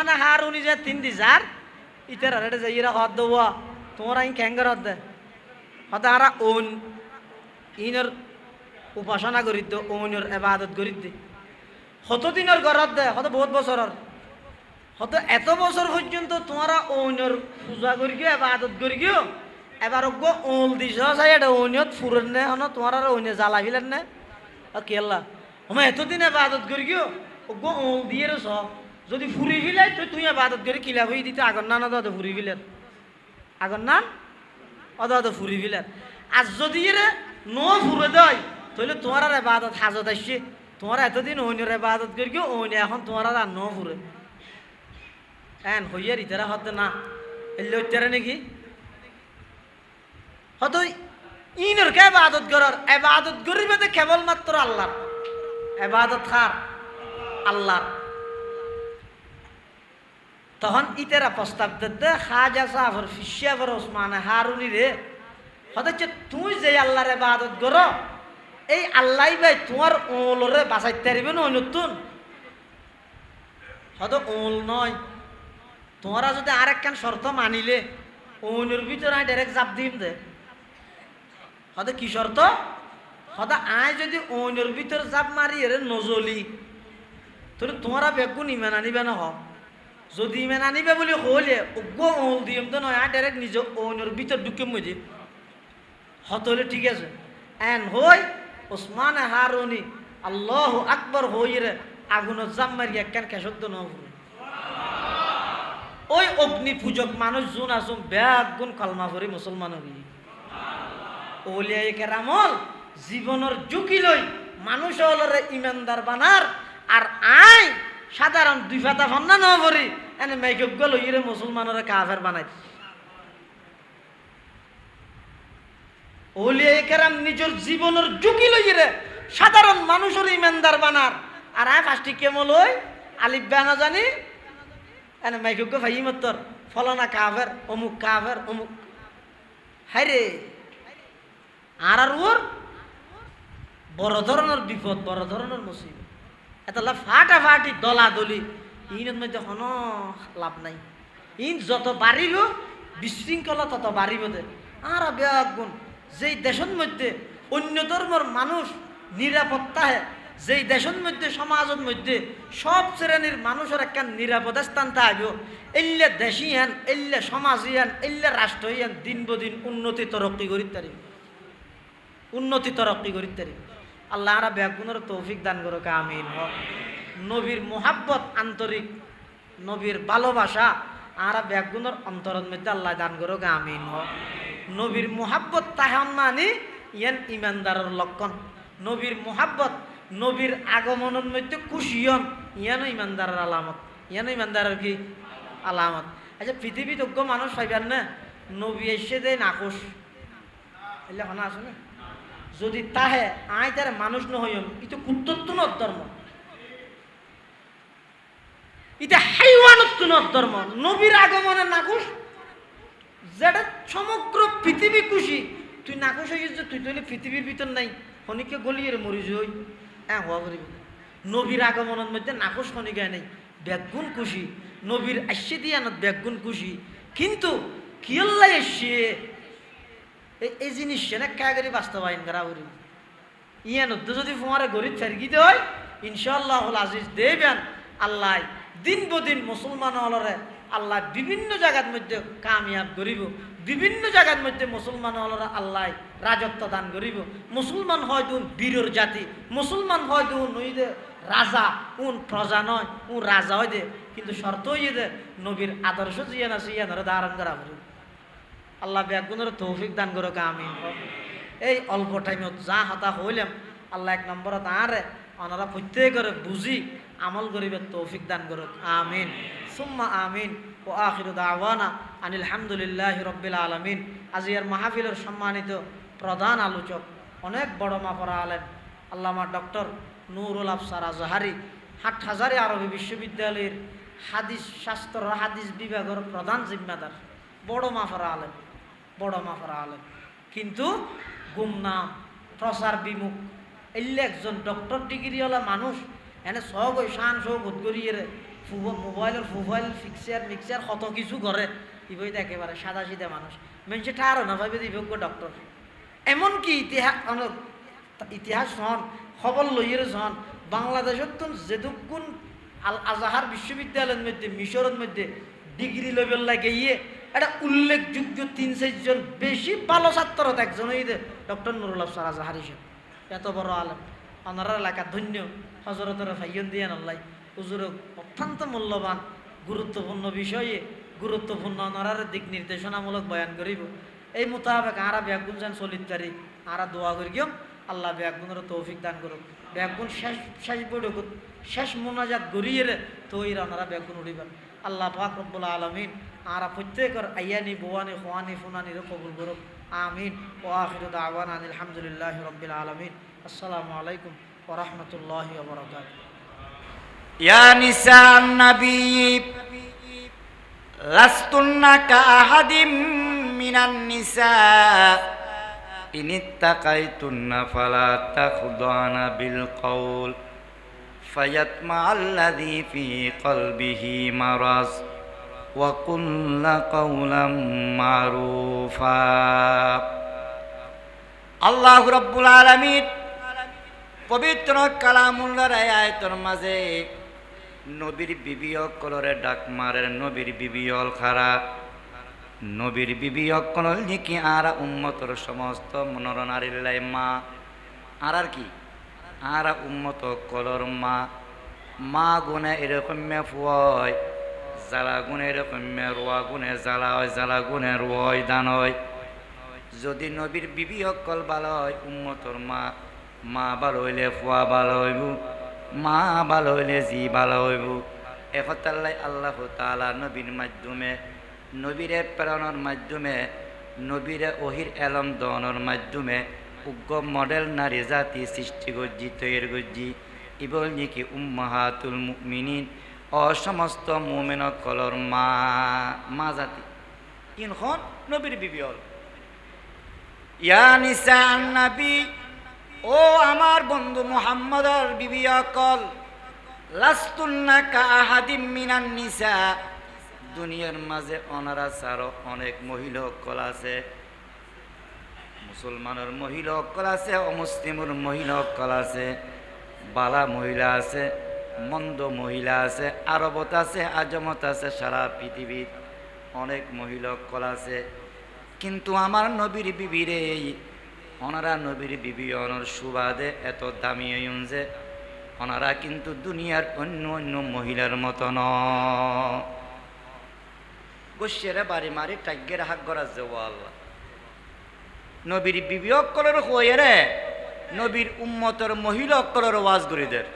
ওসমানে হার উনি যে তিন দি যার ইতার আরে যে ইরা হদ দেওয়া তোমার আইন ক্যাঙ্গার হদ দে? হতে আরা ওন। ইনর উপাসনা করি দে, ওনর এবাদত করি দে। হত দিনের ঘরত দে, হতে বহুত বছরের। হত এত বছর পর্যন্ত তোমারা ওনর পূজা করি গিয়ে, এবাদত করি গিয়ে, এবার অজ্ঞ ওল দিছ চাই এটা ওনিয়ত ফুরেন নে হন তোমার আর ওনে জ্বালা ফিলেন নে। কেলা আমার এতদিন এবাদত করি গিয়ে, অজ্ঞ ওল দিয়ে স। যদি ফুরি ফিলাই তো তুই এবাদত করে কিলা হয়ে দিতে। আগর না না তো ফুরি ফিলেন আগর না অদ অদ ফুরি ফিলেন আর যদি রে ন ফুরে দেয়, তাহলে তোমার আর এবাদত হাজত আসছে। তোমার এতদিন ওনের এবাদত করি গিয়ে ওনে এখন তোমার আর ন ফুরে। হ্যাঁ হইয়ার ইতারা হতে না। এলে হইতারে নাকি? হয়তো ইনের কে এবাদত করার? এবাদত করিবে কেবলমাত্র আল্লাহর। এবাদত খার আল্লাহর। তখন ইতেরা প্রস্তাব দে খাজা সাফর ফিসিয়াফর ওসমানে হারুনি রে। হচ্ছে তুই যে আল্লাহর এবাদত কর, এই আল্লাহ ভাই তোমার ওলরে বাঁচাইতে পারবে না নতুন হয়তো ওল নয়। তোমরা যদি আর একখান শর্ত মানিলে ওনের ভিতরে আমি ডাইরেক্ট জাপ দিম দে। হয়তো কি শর্ত? হয়তো আয় যদি ওনের ভিতরে জাপ মারি, এর নজলি। তাহলে তোমরা বেগুন ইমান আনিবে না হ। যদি ইমান আনিবে বলে হলে অজ্ঞ ওল দিম তো নয় আয় ডাইরেক্ট নিজ ওনের ভিতর ঢুকে মজি হত হলে ঠিক আছে। এন হই ওসমান হারুনি আল্লাহ আকবর হই রে আগুনের জাম মারি একখান কেশব্দ ন ওই অগ্নি পূজক মানুষ জুন আসুন ব্যাগ কলমা ভরি মুসলমান হবি ওলিয়াই কেরামল জীবনের ঝুঁকি লই মানুষ হলরে ইমানদার বানার আর আই সাধারণ দুই ফাতা ফান্না ন ভরি এনে মেঘজ্ঞ লইরে মুসলমানরে কাফের বানাই। ওলিয়াই কেরাম নিজের জীবনের ঝুঁকি লইরে সাধারণ মানুষের ইমানদার বানার। আর আয় ফার্স্টি কেমল ওই আলিফ বেনা জানি। এনে মাইকুকে ভাই মতর ফলনা কাভের অমুক কাভের অমুক। হাইরে, আর আর ওর বড় ধরনের বিপদ, বড় ধরনের মুসিবত। এটা ফাটা ফাটি দলা দলি ইনের মধ্যে হন, লাভ নাই। ইন যত বাড়িব বিশৃঙ্খলা তত বাড়িব দে। আর গুণ, যেই দেশের মধ্যে অন্য ধর্মের মানুষ নিরাপত্তাহে যেই দেশের মধ্যে সমাজের মধ্যে সব শ্রেণির মানুষের একটা নিরাপদ স্থান থাকবে, এল্লে দেশি হেন, এল্লে সমাজী হেন, এল্লে রাষ্ট্র হেন দিন বদিন উন্নতি তরক্কি করি তারি উন্নতি তরক্কি করি তারি আল্লাহ আরা ব্যাগুনের তৌফিক দান করো আমিন। নবীর মোহাব্বত, আন্তরিক নবীর ভালোবাসা আরা ব্যাগুনের অন্তরের মধ্যে আল্লাহ দান করো আমিন। নবীর মোহাব্বত তাহান মানি ইয়ান ইমানদারের লক্ষণ। নবীর মোহাব্বত, নবীর আগমনের মধ্যে খুশি হন ইয়ানো ইমানদারের আলামত। ইয়ানো ইমানদারের কি? আলামত। আচ্ছা পৃথিবী যোগ্য মানুষ পাইবেন না? নবী এসে দেয় নাকশ এলে আছে না? যদি তাহে আয় তার মানুষ নহইম ইতো কুত্তত্ব ধর্ম। ইটা হাইওয়ানত্ব ধর্ম। নবীর আগমনের নাকুশ, যেটা সমগ্র পৃথিবী খুশি, তুই নাকুশ হয়ে গেছিস তুই তাহলে পৃথিবীর ভিতর নাই খনিকে গলিয়ে মরিস হই হ্যাঁ হওয়া করিব নবীর আগমনের মধ্যে নাকুশ খনিকায় নেই ব্যাগুণ খুশি। নবীর আসছে দিয়ে না ব্যাগুণ খুশি। কিন্তু কিয়ল্লাই এসছে এই জিনিস সেটা কাগরি বাস্তবায়ন করা করিব ইয়ান যদি তোমার গরিব ফেরগিতে হয় ইনশাল্লাহ আজিজ দেবেন আল্লাহ। দিন বদিন মুসলমান হলরে আল্লাহ বিভিন্ন জায়গার মধ্যে কামিয়াব করিব। বিভিন্ন জায়গার মধ্যে মুসলমান হলরে আল্লাহ রাজত্ব দান করিব। মুসলমান হয় দুন বীরের জাতি, মুসলমান হয় দুন নইদে রাজা, উন প্রজা নয়, উন রাজা হয় দে। কিন্তু শর্ত হইয়ে দে, নবীর আদর্শ জিয়ান আছে ইয়ানরে ধারণ করা করিব আল্লাহ ব্যাগুনের তৌফিক দান করো আমিন। এই অল্প টাইমত যা হতা হইলাম, আল্লাহ এক নম্বরত আরে ওনারা প্রত্যেকের বুঝি আমল করিবে, তৌফিক দান করুক, আমিন। সুম্মা আমিন ও আখির দাওয়ানা আনিল হামদুলিল্লাহ রব্বিল আলমিন। আজি আর মাহফিলের সম্মানিত প্রধান আলোচক, অনেক বড় মাফরা আলেন আল্লামা ডক্টর নুরুল আফসার আজহারি হাট হাজারি আরবি বিশ্ববিদ্যালয়ের হাদিস শাস্ত্র হাদিস বিভাগের প্রধান জিম্মাদার, বড় মাফরা আলেন বড় মাফরা আলেন কিন্তু গুমনাম প্রসার বিমুখ। এলে একজন ডক্টর ডিগ্রিওয়ালা মানুষ, এনে সব ওই শান সৌগত করিয়ে মোবাইলের মোবাইল ফিক্সার মিক্সার কত কিছু করে ইবই একেবারে সাদা সিধা মানুষ। মানুষে ঠারও না ভাবে বিভজ্ঞ ডক্টর এমনকি ইতিহাস ইতিহাস হন খবর লইয়ের হন বাংলাদেশত তো যেদুকুন আল আজাহার বিশ্ববিদ্যালয়ের মধ্যে মিশরের মধ্যে ডিগ্রি লেভেল লাগে ইয়ে। এটা উল্লেখযোগ্য তিন চারজন বেশি ভালো ছাত্র একজন এই ডক্টর নুরুল আফসার আজাহার এত বড় আলম। ওনারা এলাকা ধন্য। হজরতের ভাইয়ন দিয়ে আল্লাহ। হুজুর অত্যন্ত মূল্যবান, গুরুত্বপূর্ণ বিষয়ে গুরুত্বপূর্ণ ওনারার দিক নির্দেশনামূলক বয়ান করিব। এই মোতাবেক আরা ব্যাগুন যেন চলিত পারি। আরা দোয়া করি গিয়ম। আল্লাহ ব্যাগুনের তৌফিক দান করুক। ব্যাগুন শেষ শেষ বৈঠক শেষ মোনাজাত গড়িয়ে তো ওনারা ব্যাগুন উড়িবেন আল্লাহ পাক রব্বুল আলমিন আরা প্রত্যেকের আইয়ানি বোয়ানি খোয়ানি ফুনানি কবুল করুক আমিন ও আখির দাওয়ান আলহামদুলিল্লাহ রব্বিল আলমিন আসসালামু আলাইকুম ওরহমতুল্লাহ বরকাত يا نساء النبي لستن كأحد من النساء إن اتقيتن فلا تخضعن بالقول فيطمع الذي في قلبه مرض وقلن قولا معروفا আল্লাহ রব্বুল আলমিন পবিত্র কালামুল্লার আয়াতর মাঝে নবীর বিবি অকলরে ডাক মারের নবীর বিবি অল খারা নবীর বিবি অকল নিকি আর উম্মতর সমস্ত মনোরণারিল্লাই মা আর আর কি আর উম্মত কলর মা মা গুণে এরকম ফুয় জ্বালা রোয়া গুণে জ্বালা হয়, জ্বালা গুণে রোয় দান হয়। যদি নবীর বিবি অকল ভালো হয়, উম্মতর মা মা ভালো হইলে ফুয়া ভালো হইব, মা ভালো হইলে জি ভালো হইব। একতাল্লাই আল্লাহ তালা নবীর মাধ্যমে, নবীরে প্রেরণের মাধ্যমে, নবীরে ওহির এলম দনের মাধ্যমে উগ্র মডেল নারী জাতি সৃষ্টি গজ্জি তৈর গজ্জি ইবল নিকি উম্মাহাতুল মুমিনিন। ও সমস্ত মুমেন কলর মা মা জাতি। ইনখন নবীর বিবি হল। ইয়া নিসা নবী ও আমার বন্ধু মুহাম্মদর বিবি অকল লাস্তুন্না কা আহাদিম মিনান নিসা। দুনিয়ার মাঝে অনারা ছাড়ো অনেক মহিলা অকল আছে। মুসলমানের মহিলা অকল আছে, অমুসলিমের মহিলা অকল আছে, বালা মহিলা আছে। মন্দ মহিলা আছে, আরবত আছে, আজমত আছে, সারা পৃথিবীর অনেক মহিলা অকল আছে। কিন্তু আমার নবীর বিবিরে এই ওনারা নবীর বিবি অনর সুবাদে এত দামি যে ওনারা কিন্তু দুনিয়ার অন্য অন্য মহিলার মতো ন। গোসেরা বাড়ি মারি টাগ্যের হাক ও আল্লাহ। নবীর বিবি অক্কলের হয়ে রে, নবীর উম্মতর মহিলা অক্কলের ওয়াজ করি দের